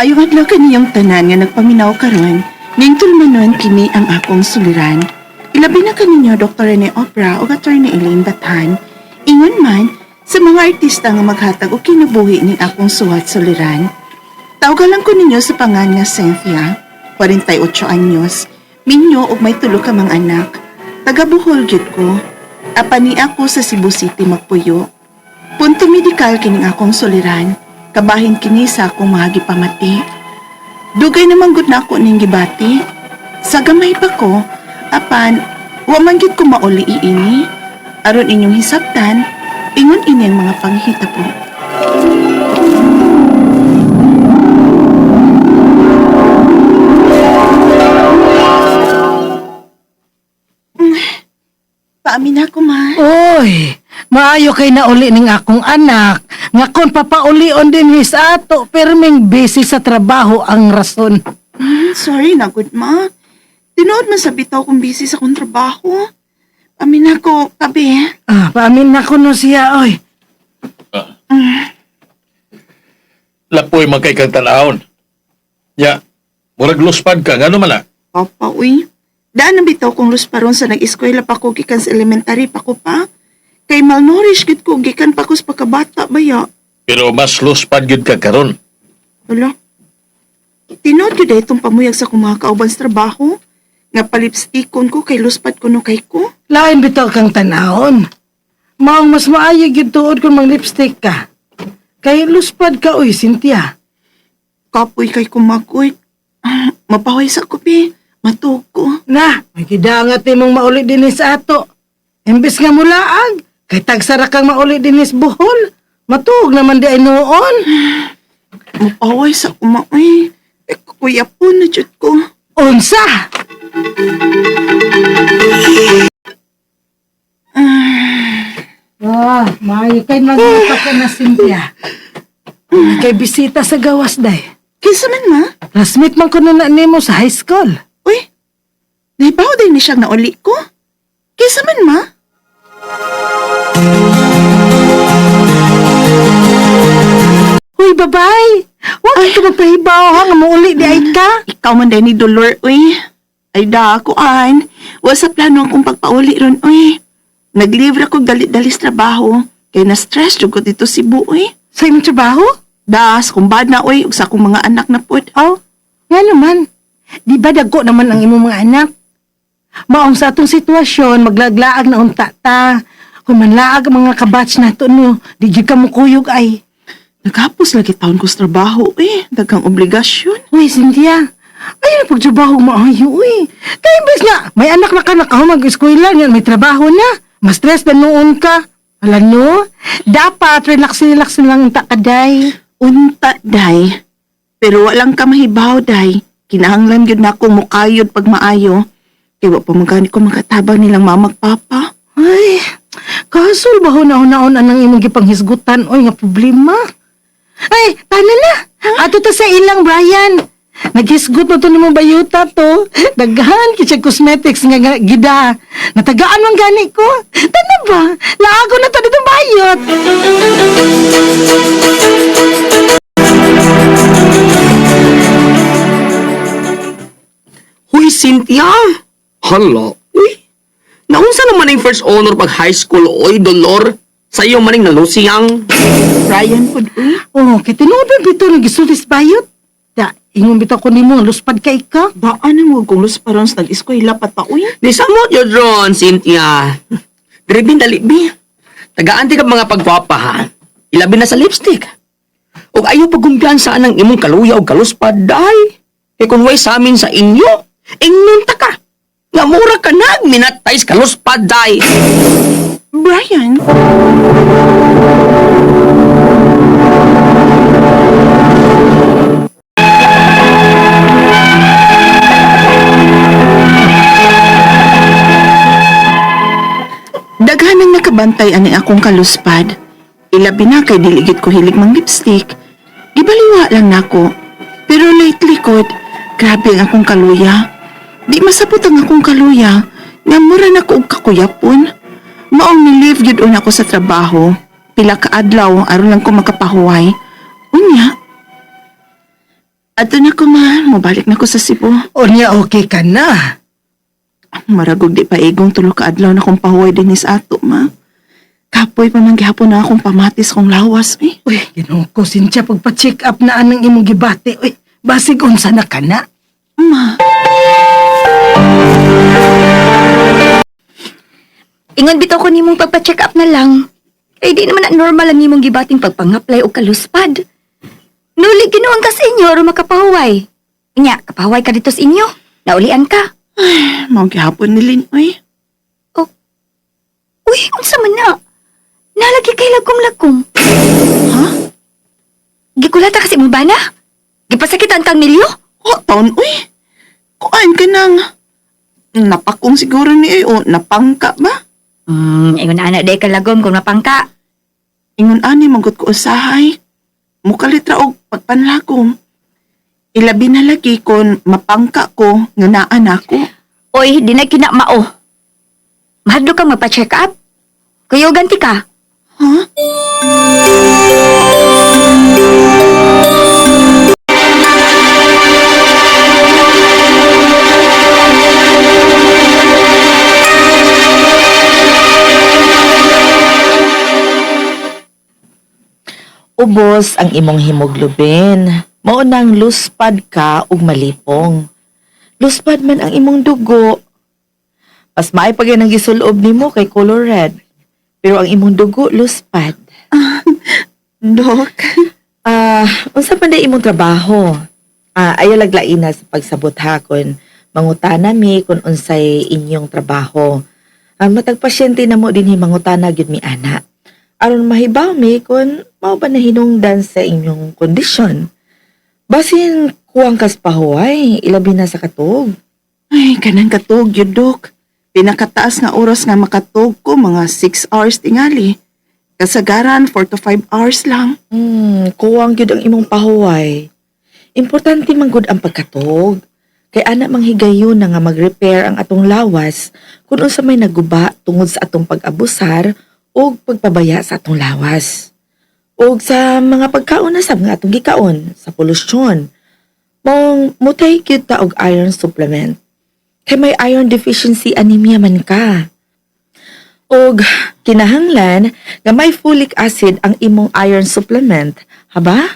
Maayong adlaw kaniyong tanan nga nagpaminaw karon, ning tulmanon kini ang akong suliran. Ilabi na kaninyo Dr. Rene Opera o Attorney Elaine Bathan, ingon man sa mga artista nga maghatag og kinabuhi ning akong suwat suliran. Tawgalan ko ninyo sa pangan nga Cynthia, 48 anyos, minyo og may tulo ka mga anak. Taga Bohol gyud ko. Apani ako sa Cebu City magpuyo. Punto medikal kining akong suliran, kabahin kini sa akong mga gipamati. Dugay naman gud na ako ning gibati. Sa gamay pa ko, apan wa man gyud ko mauli iini. Aron inyong hisabtan, ingon ini ang mga panghita Paamin ako, ma. Oy, maayo kay na uli ning akong anak. Nga kon papaulion din his ato, perming busy sa trabaho ang rason. Mm, sorry na, good ma. Tinood man sa bitaw kung busy sa kong trabaho. Amin ako, kabi. Ah, paamin na ko no siya, oy. Lapoy man kay kang tanahon. Ya, murag luspad ka, ngano man na? Papa, uy. Daan ang bitaw kong lusparon sa nag-eskwela pa ko gikan sa elementary pa ko pa. Kay malnourished gid ko gikan pa ko sa pagkabata baya. Pero mas luspad gid ka karon. Wala. Tinood ko dahil itong pamuyag sa kong mga kauban sa trabaho. Nga palipstikon ko kay luspad ko no kay ko. Lain bitaw kang tanahon. Maong mas maayo gyud tuod kung mang lipstick ka. Kay luspad ka, oy, Cynthia. Kapoy kay kumakoy. Ah, mapahoy sa kupi. Matug ko. Na, may kidangat mong mauli din sa ato. Imbes nga mulaag, kay tagsara kang mauli din sa buhol. Matuog naman di ay noon. Mapahoy sa kumakoy. Eh, kuya po na jud ko. Unsa? Ah, maayo kay magmata ka na, Cynthia. May Kay bisita sa gawas, day. Kisa man ma? Classmate man ko na na nimo sa high school. Uy, naibaw din ni siyang nauli ko. Kisa man ma? Uy, babay! Huwag ka magpahibaw, ha? Nga mauli di ay ka. Ikaw man din ni Dolor, uy. Ay da, kuan. Wa sa plano akong pagpauli ron, uy. Naglibre ako dalit-dali sa trabaho. Kaya na-stress ko dito si Bu, uy. Sa imong trabaho? Das, kung bad na, uy. Ug sa akong mga anak na pod. Oh, nga naman. Di ba dagko naman ang imong mga anak? Maong sa atong sitwasyon, maglaglaag na unta ta. Kung manlaag ang mga kabatch na to no, di jud ka mo kuyog ay. Naghapos lagi taon ko sa trabaho, uy. Dagang obligasyon. Uy, Cynthia, ayaw na pagtrabaho maayo, uy. Kaya imbes nga, may anak na ka na ka mag-eskwela niyan, may trabaho na. Mas stress na noon ka. Alam no, dapat relax-relax lang ang takaday. Unta, day. Pero walang ka mahibaw, day. Kinahanglan yun na akong mukayod pag maayo. Kaya wa pa magani ko makatabang nilang mamag papa. Ay, kasul ba hunahon-naon anang imong gipanghisgutan oy nga problema? Ay, tana na. Ato ta sa ilang Brian. Naghisgot mo to ni mong bayuta to. Daghan kitsa cosmetics nga, nga gida. Natagaan man gani ko. Tana ba? Laago na to dito bayot. Huy, Cynthia! Hala, uy! Naunsa naman ang first honor pag high school, oy, Dolor? Sa iyo maning nalusiyang. Ryan pod, uy. Oh, kay tinuod ba bito nagisulis bayot? Da, ingon bitaw ko nimo luspad kay ka. Baan ang huwag kong lusparon sa nag-eskwela pa ta, uy. Di samot yun ron, Cynthia. Dribin dali, bi. Tagaan ka mga pagwapa, ha? Ilabi na sa lipstick. Ug ayaw pagkumpiyansa ng imong kaluya o kaluspad, day. E kung way sa amin sa inyo, ingnon ta ka. Nga mura ka nagminatay sa kaluspad, day. Brian? Daghanang nakabantay ani akong kaluspad. Ilabi na kay diligid ko hilig mang lipstick. Gibaliwa lang nako. Pero lately kod, grabe ang akong kaluya. Di masabot ang akong kaluya. Nga mura na ko og kakuyapon. Maong ni-leave yun una ko sa trabaho. Pila ka adlaw aron lang ko makapahuway. Unya, Ato na ko ma, mabalik na ko sa Cebu. O niya okay ka na. Maragog di pa igong tulo ka adlaw na kong pahuway din sa ato, ma. Kapoy pa man gihapon na akong pamatis kong lawas, eh. Uy, ginoo ko sinsya pagpa-check up na anang imong gibati. Uy, basig unsa na ka na. Ma, Ingon bitaw ko nimong pagpa-check up na lang. Kay di naman na normal ang nimong gibating pagpangaplay o kaluspad. Nuli ginuon ka sa inyo o makapahuway. Nya, kapahuway ka dito sa inyo. Naulian ka. mau gihapon ni Lin, oy. Uy, unsa man na? Nalagi kay lagom-lagom. Ha? Gikulata kasi mo ba na? Gipasakitan kang milyo? O, taon, uy. Kuan ka nang... Napakong siguro ni o napangka ba? Hmm, ingon na anak day ka lagom kung mapangka. Ingon ani magot ko usahay. Mukalitra og pagpanlagom. Ilabi na lagi kon mapangka ko nga naan ako. Uy, di na kinamao. Mahadlo kang magpa-check up? Kuya ganti ka. Ha? Ubos ang imong hemoglobin. Mao nang luspad ka ug malipong. Luspad man ang imong dugo. Mas maay pa ang gisulob nimo kay color red. Pero ang imong dugo luspad. Dok. Ah, unsa man day imong trabaho? Ah, ayo laglain na sa pagsabot ha kon mangutana mi kung unsay inyong trabaho. Ah, matag pasyente na mo dinhi mangutana gyud mi ana. Aron mahibaw mi kung mao ba na hinungdan sa inyong kondisyon. Basin kuwang kas pahuway, ilabi na sa katog. Ay, kanang katog yun, Dok. Pinakataas nga oras nga makatog ko, mga 6 hours tingali. Kasagaran, 4 to 5 hours lang. Hmm, kuwang gyud ang imong pahuway. Importante man gud ang pagkatog. Kay ana manghigayon na nga mag-repair ang atong lawas kung unsa may naguba tungod sa atong pag-abusar o pagpabaya sa atong lawas. O sa mga pagkaon na sab nga atong gikaon sa polusyon. Mong mutay gyud ta og iron supplement. Kay may iron deficiency anemia man ka. Og kinahanglan nga may folic acid ang imong iron supplement, haba?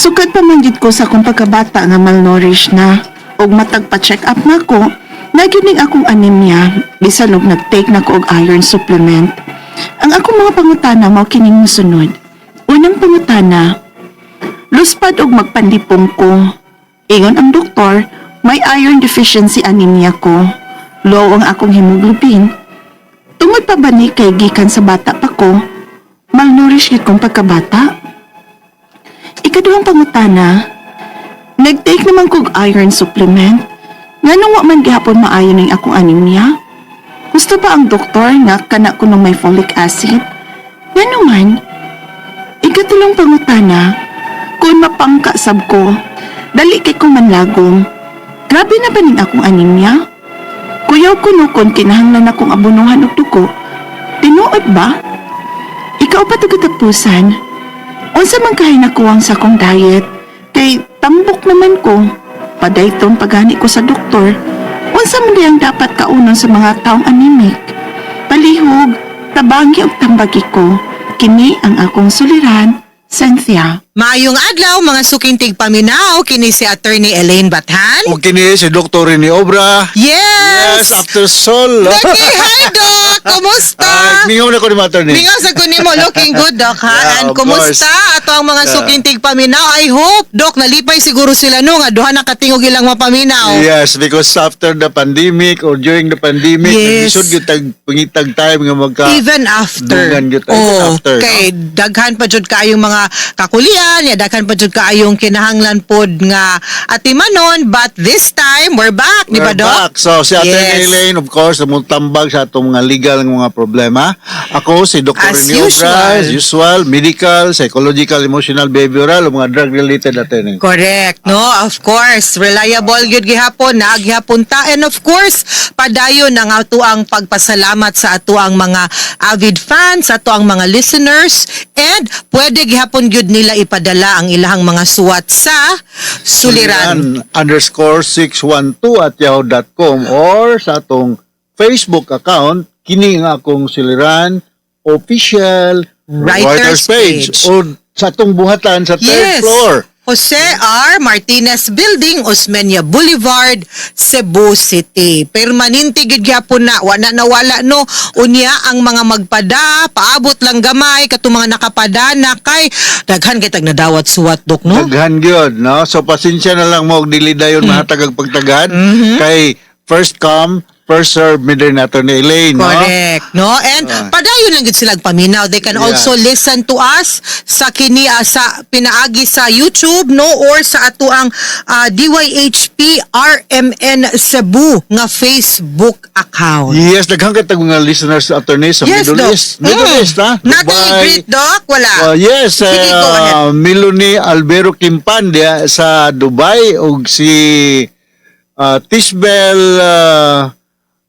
Sukad pa man ko sa akong pagkabata nga malnourished na. Og matag pa-check up na ko, nagining akong anemia, bisan og nag-take na ko og iron supplement. Ang akong mga pangutana mao kining mosunod. Unang pangutana, luspad og magpandipong ko. Ingon ang doktor, may iron deficiency anemia ko. Low ang akong hemoglobin. Tungod pa ba ni kay gikan sa bata pa ko? Malnourished gid kong pagkabata? Ikaduhang pangutana, nag-take naman kog iron supplement. Nganong wa man gihapon maayo ning akong anemia? Gusto ba ang doktor nga kana ko may folic acid? Ngano man? Ikatulong pangutana, kung mapangka sab ko, dali kay kong manlagom. Grabe na ba ning akong anemia? Kuyaw ko no kon kinahanglan akong abunuhan og dugo. Tinuod ba? Ikaw pa to katapusan. Unsa man kahay nakuwang sa akong diet? Kay tambok naman ko. Padayton pagani ko sa doktor. Unsa man di ang dapat kaunon sa mga taong anemic? Palihog, tabangi og tambagi ko. Kini ang akong suliran, Cynthia. Maayong adlaw mga sukintig paminaw kini si Attorney Elaine Bathan. O kini si Dr. Rene Obra. Yes! Yes, after Sol. Becky, hi Doc! Kumusta? Ah, ningaw na ko ni Mater ni. Ningaw sa kunin mo, looking good, Doc, ha? Yeah, And of kumusta ato ang mga Yeah. sukintig paminaw? I hope, Doc, nalipay siguro sila no, nga duha na katingog ilang mapaminaw. Yes, because after the pandemic or during the pandemic, Yes. nagisod gyud tag pangitag time nga magka Even after. Dungan gyud tayo, Oh, after, kay daghan pa jud kaayong mga kakulian, ya daghan pa jud kaayong kinahanglan pod nga atimanon, but this time we're back, di ba, Doc? back. So, si Yes. Attorney Elaine, of course, na tambag sa atong mga legal ng mga problema. Ako, si Dr. As Rene Obra, usual. as usual, medical, psychological, emotional, behavioral, mga drug-related attorney. Correct, no? Of course, reliable gyud gihapon, naaghapon ta and of course, padayon ang ato ang pagpasalamat sa ato ang mga avid fans, sa ato ang mga listeners and pwede gihapon gyud nila ipadala ang ilahang mga suwat sa suliran. underscore 612 at yahoo.com or sa atong Facebook account, kini nga akong siliran official Writer's page. o sa atong buhatan sa third Yes. floor. Jose R. Martinez Building, Osmeña Boulevard, Cebu City. Permanente gid gyapon na wala na wala no unya ang mga magpada paabot lang gamay katong mga nakapada na kay daghan kay tag nadawat suwat dok no. Daghan gyud, no? So pasensya na lang mo dili dayon Mm. mahatag og pagtagad Mm-hmm. kay first come first serve midden nato ni Elaine, no? Correct, no? And Ah. padayon lang gid sila paminaw. They can Yeah. also listen to us sa kini ah, sa pinaagi sa YouTube, no? Or sa ato ang ah, DYHP RMN Cebu nga Facebook account. Yes, daghan kay tag mga listeners sa attorney sa Yes, Middle Doc. East. Middle Mm. East, ha? Dubai. great, Doc? Wala. Uh, yes, Sige, go ahead. uh, Miloni Albero Kimpan dia sa Dubai ug si uh, Tisbel uh,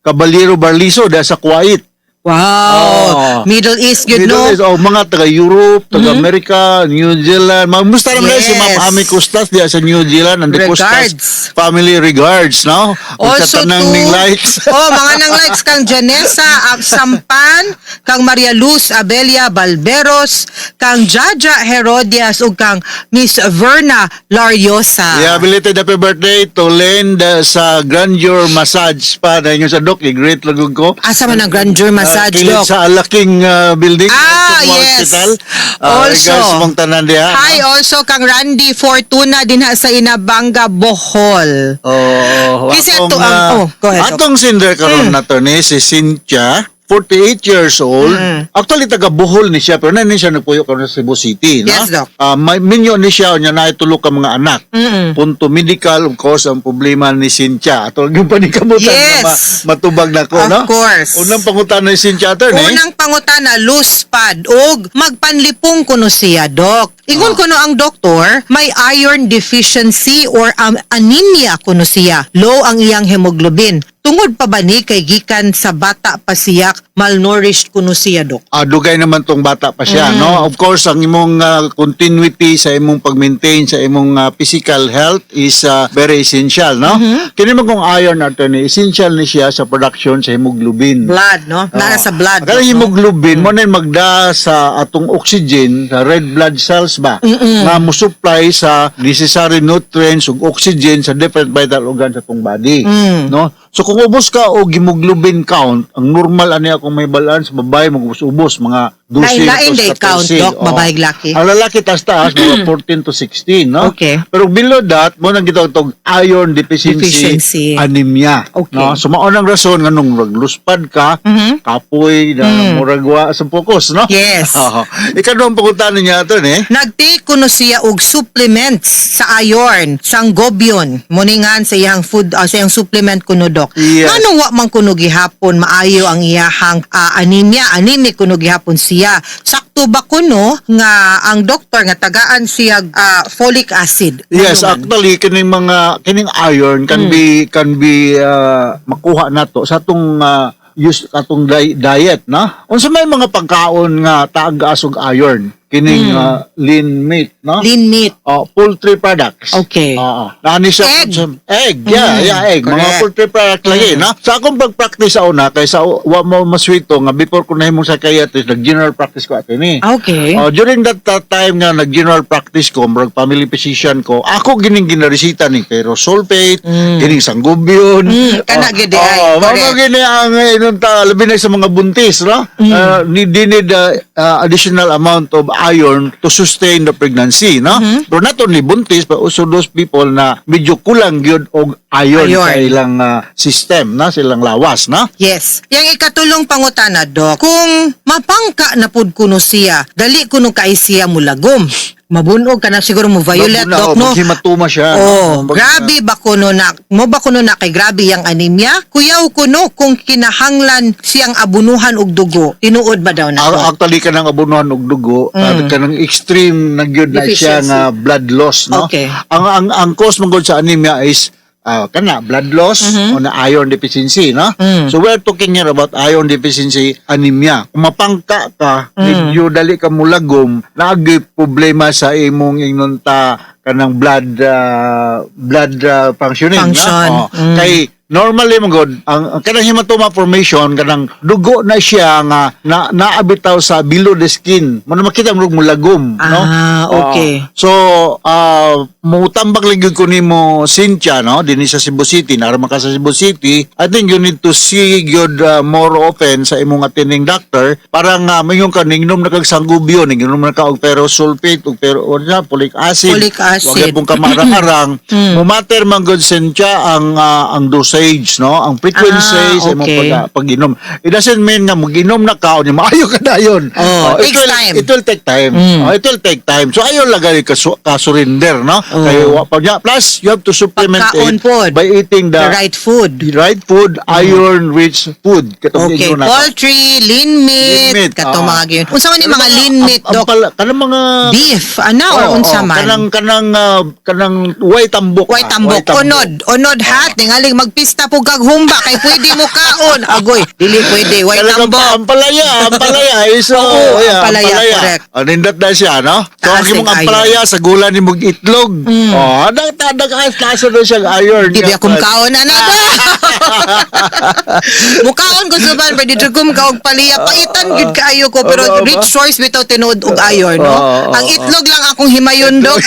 Caballero Barliso dia sa Kuwait. Wow. Oh. Middle East, you Middle know? East, oh, mga taga Europe, taga America, New Zealand. Mamusta naman Yes. si Ma'am Ami Custas diya sa New Zealand and the Regards. Custas family regards, no? Also to- ning lights. oh, mga nang likes kang Janessa Ab- Sampan, kang Maria Luz Abelia Balberos, kang Jaja Herodias ug kang Miss Verna Lariosa. Yeah, belated happy birthday to Len sa Grandeur Massage Spa na inyo sa Doc. I-great lagog ko. Asa man ang grandeur massage, Ah, kilid Doc? sa Alaking ah, building. Ah, yes. Hospital. Ah, Also. regards mong tanan diha. Hi also kang Randy Fortuna din ha sa Inabanga, Bohol. Oh, Kasi atong, ato ang- ah, oh, go ahead. Atong sinder karon Mm. na to ni si Cynthia. 48 years old. Mm. Actually, taga Bohol ni siya, pero na ni siya nagpuyo karon sa Cebu City. Yes, no? Doc. Ah, may minyo ni siya, niya na itulog ka mga anak. Mm-mm. Punto medical, of course, ang problema ni Cynthia. Ato yung panikamutan Yes. na ma- matubag na ko, Of no? course. Unang pangutan ni Cynthia, attorney. Unang pangutana, loose pad, ug magpanlipong kuno siya, Doc. Ingon kuno ang doktor, may iron deficiency or um, anemia kuno siya. Low ang iyang hemoglobin. Tungod pa ba ni kay gikan sa bata pa siya, malnourished kuno siya, Doc? Ah, dugay naman tong bata pa siya, Mm. no? Of course, ang imong ah, continuity sa imong pag-maintain sa imong ah, physical health is ah, very essential, no? Mm-hmm. Kini man kung iron attorney, essential ni siya sa production sa hemoglobin. Blood, no? Nara sa blood. Kaya no? hemoglobin mo na magda sa atong oxygen, sa red blood cells ba, nga mo supply sa necessary nutrients ug oxygen sa different vital organs sa atong body. Mm. No? So kung ubos ka og hemoglobin count, ang normal ani akong may balance, babae mag-ubos mga 12 Lain-lain to day count, 14. Doc, babae ug laki. Ang lalaki tas taas mga 14 to 16, no? Okay. Pero below that, mo nang gitawag tog iron deficiency, Deficiency. anemia. Okay. No? So mao nang rason nga nung ragluspad ka, Mhm. kapoy na murag wa sa focus, no? Yes. Oo. Ikaw ang panguntahan niya ito, eh. Nagtake kuno siya og supplements sa iron, sangobion, muningan sa iyang food ah, sa iyang supplement kuno dok. Yes. Nganong wa man kuno gihapon maayo ang iyahang ah, anemia, anemic kuno gihapon siya. Sakto ba kuno nga ang doktor nga tagaan siya ah, folic acid? Yes, Ano man? actually kining mga kining iron can Hmm. be can be uh, makuha nato sa atong uh, use atong di- diet na. Unsa may mga pagkaon nga taag asog iron kining uh, lean meat, no? Hmm. Lean meat. Oh, poultry products. Okay. Oo. Nani siya Egg. consum- egg, yeah, Mm, yeah, egg. Mga correct. poultry products lagi, no? Sa akong pag-practice sa una, kaysa wa mo maswito nga before ko nahimong psychiatrist, nag-general practice ko ato ni. Okay. Oh, during that, that time nga nag-general practice ko, murag family physician ko, ako gining ginaresita ni pero sulfate, gining sanggubyon. Mm, kana gid ay, Oh, mga gini ang eh, inun ta labi na sa mga buntis, no? Mm. Uh, need, need uh, uh, additional amount of iron to sustain the pregnancy, no? Mm-hmm. Pero not only buntis, but also those people na medyo kulang gyud og iron, Iron. sa ilang uh, system, na silang lawas, no? Yes. Yang ikatulong pangutana, Dok, kung mapangka na pud kuno siya, dali kuno kay siya mulagom. Mabunog ka na siguro mo violet dok oh, no. maghimatuma siya. Oh, Pag- grabe ba kuno na mo ba kuno na kay grabe yang anemia? Kuyaw kuno kung kinahanglan siyang abunuhan og dugo. Tinuod ba daw na? Ar- Actually, ka ng abunuhan og dugo, mm. ka ng extreme na gyud na siya nga blood loss, no? Okay. Ang ang ang cause man sa anemia is ah, kana blood loss o na iron deficiency, no? Mm. So we're talking here about iron deficiency anemia. Kung mapangka ka, medyo dali ka mulagom, naagi problema sa imong inunta kanang blood ah, blood ah, functioning, Function. no? Oh. Mm. Kay normally mo god ang, ang kanang hematoma formation kanang dugo na siya nga na naabitaw sa below the skin mo na makita mo mulagom no Ah, okay. Oo. so uh, mutambag lang yun ko nimo Cynthia no dinhi sa Cebu City naramang ka sa Cebu City I think you need to see good uh, more often sa imong attending doctor para nga mayong ka ningnom na kag sanggubyo ningnom na ka og ferrous sulfate og pero o na folic acid Folic acid. Wag pong kamarang-arang mo matter man good Cynthia ang ah, ang dosage no ang frequency Ah, sa imong okay. pag, pag-inom it doesn't mean nga mag-inom na ka o ni maayo ka dayon Oh, it takes will, time. it will take time Mm. Oh, it will take time so ayaw lagay ka, ka surrender no Oh. Pag, plus you have to supplement Pagkaon it pod. by eating the, The right food. the right food iron rich food katong Okay, na poultry, lean meat, Lean meat, katong mga gyud. Unsa man ni mga lean meat, pala, kanang mga Beef, ana or Oo, unsa man? kanang kanang ah, kanang way tambok ah, tambok, unod, unod hat, tingaling magpista po kag humba kay pwede mo kaon. Agoy, dili pwede, way Talagang tambok. ang palaya, ang palaya is oh, Oo, ang palaya, correct. Oh, nindot na siya, no? So, Taas ang imong ang ang iron. palaya sa gula ni mong itlog. Oh, adag tadag ay taso na siyang iron. Di ba kung kaon ana ba? Mukaon ko sa ban pwede dugom ka og paliya paitan gid kaayo ko pero Oo, ba? rich source bitaw tinuod og iron no. Oo, oo, Ang itlog lang akong himayon dok.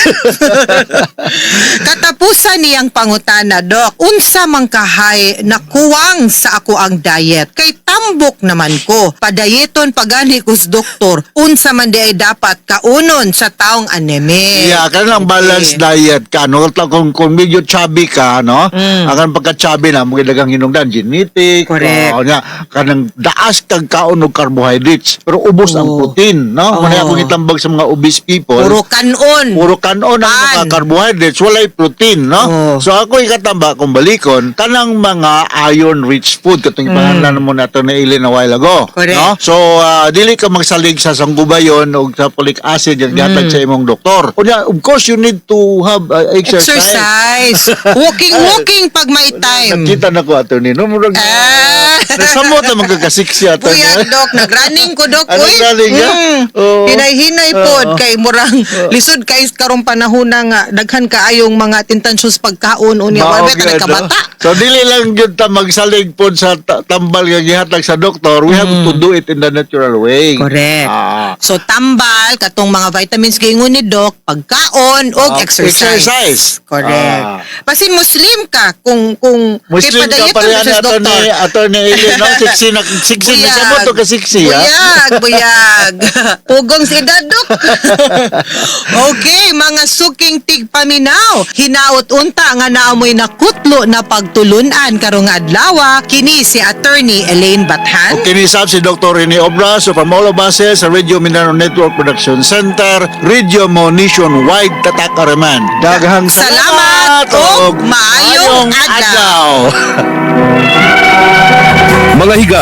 Katapusan niyang pangutana dok. Unsa man kahay nakuwang sa ako ang diet kay tambok naman ko. Padayeton pagani kus doktor. Unsa man di ay dapat kaunon sa taong anemic. Yeah, kanang balanced diet ka. No? Kung, kung medyo chubby ka, no? Mm. Ang pagka-chubby na, mga dagang hinungdan, genetic. Correct. Oh, nya, kanang daas kag kaon og carbohydrates. Pero ubos ang Oo. protein, no? Oo. Muna akong itambag sa mga obese people. Puro kanon. Puro kanon ang mga carbohydrates, walay protein, no? Oo. So ako ikatamba kung balikon, kanang mga iron-rich food, katong ipangalan mo nato na ilin a while ago. Mm. Correct. No? So, ah, dili ka magsalig sa sanggubayon o sa folic acid yung gihatag Mm. sa imong doktor. Kunya, of course, you need to have ah, exercise. Exercise. walking, walking pag may time. Nakita na ko ato ni. No, murag, Ah. Nasamot na magkakasiksi ato Kuya, Dok, nagrunning ko, Dok. Ano Uy. running ka? Mm. Oo. Hinay-hinay pod kay murang lisod kay karong panahon na nga daghan kaayong mga tintansyon sa pagkaon unya ka gyud, nagkabata. no? So dili lang gyud ta magsalig pod sa ta- tambal nga gihatag sa doktor. We have to do it in the natural way. Mm. Correct. Ah. So tambal katong mga vitamins gingon ni Doc, pagkaon og Ah, exercise. exercise. Correct. Ah. Basin Muslim ka kung kung Muslim ka padayeton pa rin ka sa ato ni doktor. ato ni Eli no siksi na siksi na sa mo to ka siksi ha. Buyag, buyag. Pugong si Dadok. okay, mga suking tigpaminaw. Hinaot unta nga naamoy na kutlo na pagtulunan karong adlaw kini si attorney Elaine Bathan. Kinisab si Dr. Rene Obra so from all of us eh, sa Radio Mindanao Network Production Center, Radio Mo Nationwide Tatak Araman. Daghang Salamat salamat ug maayong adlaw. Mga higa,